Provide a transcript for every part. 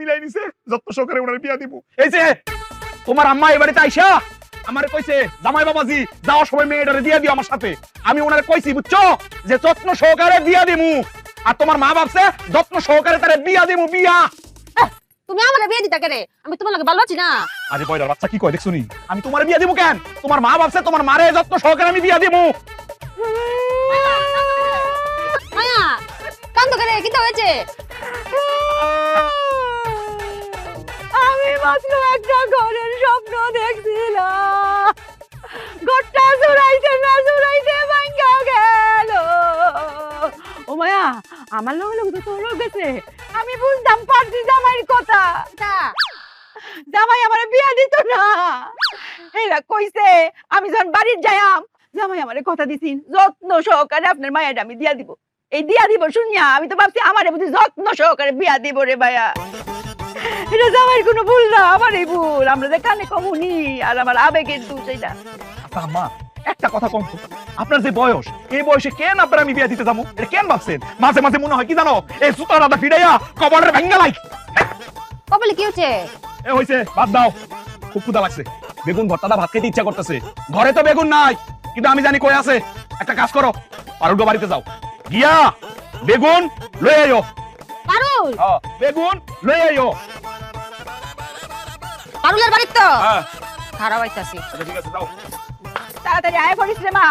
মিলাই নিছে সহকারে ওনার বিয়া দিব এই যে তোমার আম্মা এই বাড়িতে আইসা আমারে কইছে জামাই বাবাজি যাওয়ার সময় মেয়েটারে দিয়া দিও আমার সাথে। আমি ওনারে কইছি বুঝছ? যে যত্ন সহকারে বিয়া দিমু। আর তোমার মা ভাবছে যত্ন সহকারে তারে বিয়া দিমু বিয়া। তুমি আমার বিয়ে দিতা কেরে? আমি তোমার লাগে ভালো আছি না। আরে বয়লার বাচ্চা কি কয় দেখছুনি? আমি তোমার বিয়া দিমু কেন? তোমার মা ভাবছে তোমার মারে যত্ন সহকারে আমি বিয়া দিমু। মায়া কান্দ কেরে কি হয়েছে? মাত্র একটা ঘরের স্বপ্ন দেখছিলাম। ঘরটা জুড়াইতে না জুড়াইতে ভাঙ্গা গেল। ও মায়া আমার লগে লগে তো তোরও গেছে। আমি বুঝতাম পারছি জামাইয়ের কথা। জামাই আমার বিয়া দিত না। এরা কইছে আমি যখন বাড়ির যাইয়াম জামাই আমারে কথা দিছিন যত্ন সহকারে আপনার মায়ের আমি দিয়া দিব। এই দিয়া দিব শুনিয়া আমি তো ভাবছি আমারে বুঝি যত্ন সহকারে বিয়া দিব রে ভাইয়া। এটা জামাইয়ের কোনো ভুল না আমারই ভুল। আমরা যে কানে কমুনি আর আমার আবেগের দোষ এটা আচ্ছা আম্মা একটা কথা কম আপনার যে বয়স এই বয়সে কেন আপনার আমি বিয়া দিতে যাব? এটা কেন ভাবছেন? মাঝে মাঝে মনে হয় কি জানো এই সুতার আদা ফিরাইয়া কবরের ভেঙ্গা লাই। কপালে কি হচ্ছে? এ হইছে বাদ দাও। খুব ক্ষুদা লাগছে। বেগুন ভর্তাটা ভাত খেতে ইচ্ছা করতেছে। ঘরে তো বেগুন নাই কিন্তু আমি জানি কই আছে। একটা কাজ করো পারুল বাড়িতে যাও। গিয়া বেগুন লয়ে আইও। পারুল? হ্যাঁ, বেগুন লয়ে আইও। পারুলের বাড়ির তো? হ্যাঁ। খারাপ আইতাছি আচ্ছা, ঠিক আছে যাও। তাড়াতাড়ি আয় পড়িস রে মা।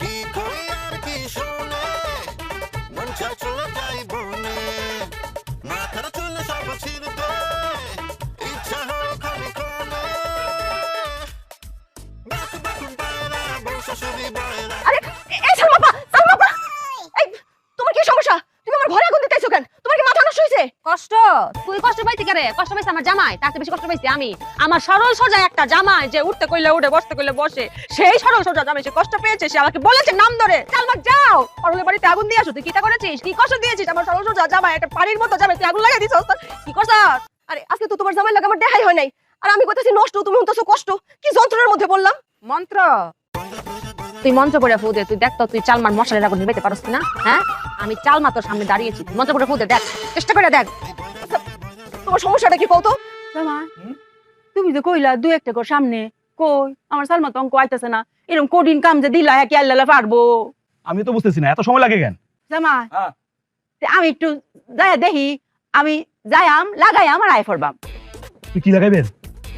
কি করি কি শুনে মন চায় তুই কষ্ট পাইতি কেন কষ্ট পাইছে আমার জামাই তার বেশি কষ্ট পাইছি আমি। আমার সরল সোজা একটা জামাই যে উঠতে কইলে উঠে বসতে কইলে বসে সেই সরল সোজা জামাই সে কষ্ট পেয়েছে সে আমাকে বলেছে নাম ধরে সালমা যাও পারুলের বাড়িতে আগুন দিয়ে আসো তুই কিটা করেছিস? কি কষ্ট দিয়েছিস? আমার সরল সোজা জামাই একটা পানির মতো জামাই তুই আগুন লাগাই দিছস কি করছস আরে আজকে তো তোমার জামাই লাগে আমার দেখাই হয় নাই। আর আমি কইতাছি নষ্ট তুমি হইতাছো কষ্ট। কি যন্ত্রণার মধ্যে বললাম মন্ত্র। তুই মন্ত্র পড়ে ফু দে তুই দেখ তো তুই চালমার মশালের আগুন নিবাইতে পারস না হ্যাঁ? আমি চালমা তোর সামনে দাঁড়িয়েছি মন্ত্র পড়ে ফু দে দেখ। চেষ্টা করে দেখ। তোমার সমস্যাটা কি কও তো? জামাই তুমি যে কইলা দু একটা কর সামনে কই আমার সালমা তো অঙ্ক আইতাছে না এরকম কঠিন কাম যে দিলা কি আল্লাহ পারব। আমি তো বুঝতেছি না এত সময় লাগে কেন? জামাই হ্যাঁ। আমি একটু যাই দেখি আমি যাইয়াম লাগাইয়াম আর আয় ফরবাম। তুই কি লাগাইবেন?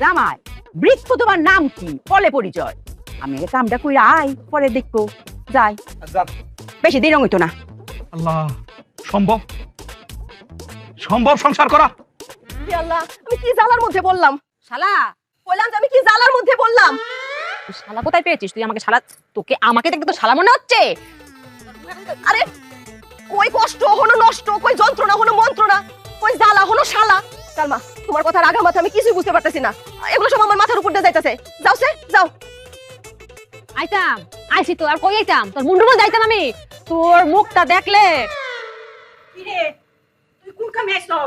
জামাই বৃক্ষ তোমার নাম কি? ফলে পরিচয়। আমি আগে কামটা কইরা আই পরে দেখব। যাই। বেশি দিন হইতো না। আল্লাহ সম্ভব। সম্ভব সংসার করা। হে আল্লাহ আমি কি জ্বালার মধ্যে বললাম? শালা বললাম যে আমি কি জ্বালার মধ্যে বললাম? শালা কোথায় পেয়েছিস? তুই আমাকে শালা তোকে আমাকে দেখতে তো শালা মনে হচ্ছে? আরে কই কষ্ট হলো নষ্ট কই যন্ত্রণা হলো মন্ত্রণা কই জ্বালা হলো শালা? সালমা তোমার আগা মাথা আমি কিছুই বুঝতে পারতেছি না। এগুলো সব আমার মাথার উপর দিয়ে যাইতাছে। যাও সে যাও। আইতাম আইসি তো আর কই আইতাম? তোর মুন্ডু মধ্যে আইতাম আমি। তোর মুখটা দেখলে। কিরে তুই কোন কামে আইছো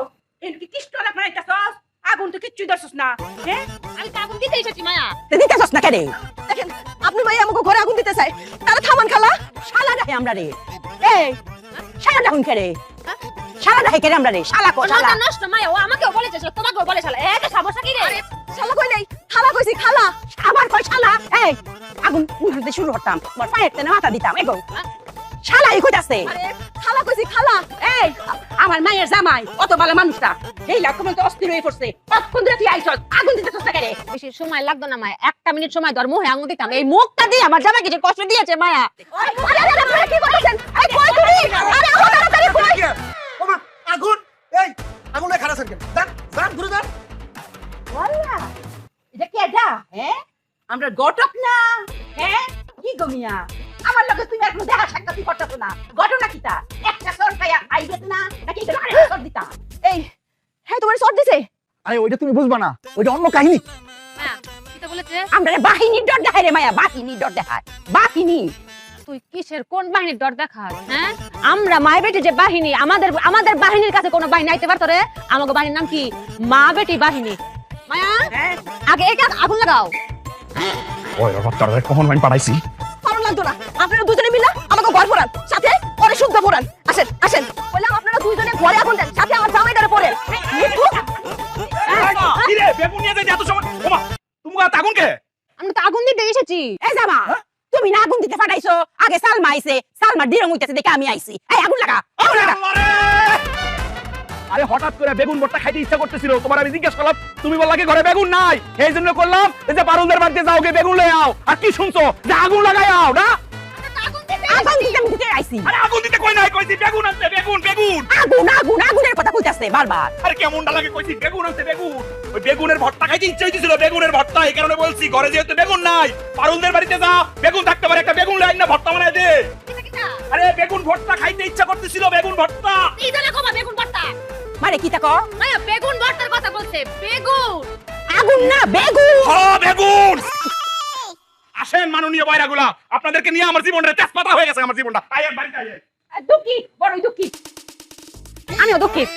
এন কি তিষ্টলা বানাইতাছস আগুন তো কিচ্ছু দছস না। হ্যাঁ আমি তো আগুন দিতে এসেছি মায়া। তে দিতাছস না কেরে দেখেন আপনি ভাই আমাকে ঘরে আগুন দিতে চাই তারা থামান খালা? শালা রাখে আমরা রে। এই শালা রাখুন কেরে শালা রাখে কেরে আমরা রে? শালা কো শালা। নষ্ট মায়া ও আমাকেও বলেছে শালা, তোমাকেও বলে শালা। এত সমস্যা কি রে? শালা কই নাই? খালা কইছি খালা আবার কই শালা? এই আগুন উঠাতে শুরু করতাম। তোমার পায়ের তেনে মাথা দিতাম এগো শালা এই কইতাছে। আরে আমার মায়ের জামাই অত ভালো মানুষটা। এই লাখ তো অস্থির হয়ে পড়ছে। কতক্ষণ ধরে তুই আইছস আগুন দিতেছস না কেরে বেশি সময় লাগতো না মায়া। একটা মিনিট সময় ধর মুখে আঙুল দিতাম। এই মুখটা দিয়ে আমার জামাইকে যে কষ্ট দিয়েছে মায়া। আরে আরে আপনারা কি করতেছেন? এই কই তুমি? আরে আমার তাড়াতাড়ি কই ওমা আগুন! এই আগুনে কেন? যান যান ঘুরে যান ওয়াল্লা এটা কি এটা হ্যাঁ আমরা গটক না হ্যাঁ কি গমিয়া আমার লগে তুমি এখন দেখা সাক্ষাৎ করতেছ না। ঘটনা কিটা একটা এই হ্যাঁ তোমার শর্ট দিছে। আরে ওইটা তুমি বুঝবা না ওইটা অন্য কাহিনী। মায়া কি বলেছে? আমরা রে বাহিনীর ডর দেখায় রে মায়া বাহিনীর ডর দেখায় বাহিনী। তুই কিসের কোন বাহিনীর ডর দেখাস হ্যাঁ? আমরা মায় বেটি যে বাহিনী আমাদের আমাদের বাহিনীর কাছে কোনো বাহিনী আইতে পারতো রে? আমাকে বাহিনীর নাম কি? মা বেটি বাহিনী। মায়া হ্যাঁ। আগে একে আগুন লাগাও। ওই কখন মাইন না আপনারা দুজনে মিলে আমাকে ঘর ফোরান সাথে পরে শুদ্ধ ফোরান আমরা তো আগুন দিতে এসেছি। এই জামা তুমি না আগুন দিতে ফাটাইছো আগে সালমা আইছে সালমার ডিরং হইতেছে দেখে আমি আইছি। এই আগুন লাগা আগুন লাগা। আরে! হঠাৎ করে বেগুন ভর্তা খাইতে ইচ্ছা করতেছিল। তোমার আমি জিজ্ঞেস করলাম তুমি বললা কি ঘরে বেগুন নাই? এই জন্য করলাম এই যে পারুলদের বাড়িতে যাও গে বেগুন লয়ে আও। আর কি শুনছো? যে আগুন লাগাই আও না? আগুন দিতে আইছি। আরে আগুন দিতে কই নাই? কইছি বেগুন আনতে বেগুন বেগুন। আগুন আগুন আগুনের কথা কইতাছে বারবার। আরে কেমনটা লাগে কইছি? বেগুন আনতে বেগুন। ওই বেগুনের ভর্তা খাইতে ইচ্ছা হইছিল বেগুনের ভর্তা এই কারণে বলছি ঘরে যেহেতু বেগুন নাই পারুলদের বাড়িতে যা বেগুন থাকতে পারে একটা বেগুন লাইন না ভর্তা বানায় দে। আরে বেগুন ভর্তা খাইতে ইচ্ছা করতেছিল বেগুন ভর্তা। মানে কি তাকো বেগুন ভর্তার কথা বলছে বেগুন। আগুন না বেগুন। হ বেগুন। আসেন মাননীয় বাইরাগুলা আপনাদেরকে নিয়ে আমার জীবনটা তেজপাতা হয়ে গেছে আমার জীবনটা। আয়ের বাড়িতে আয়ের দুঃখী বড়ই দুঃখী। আমিও দুঃখিত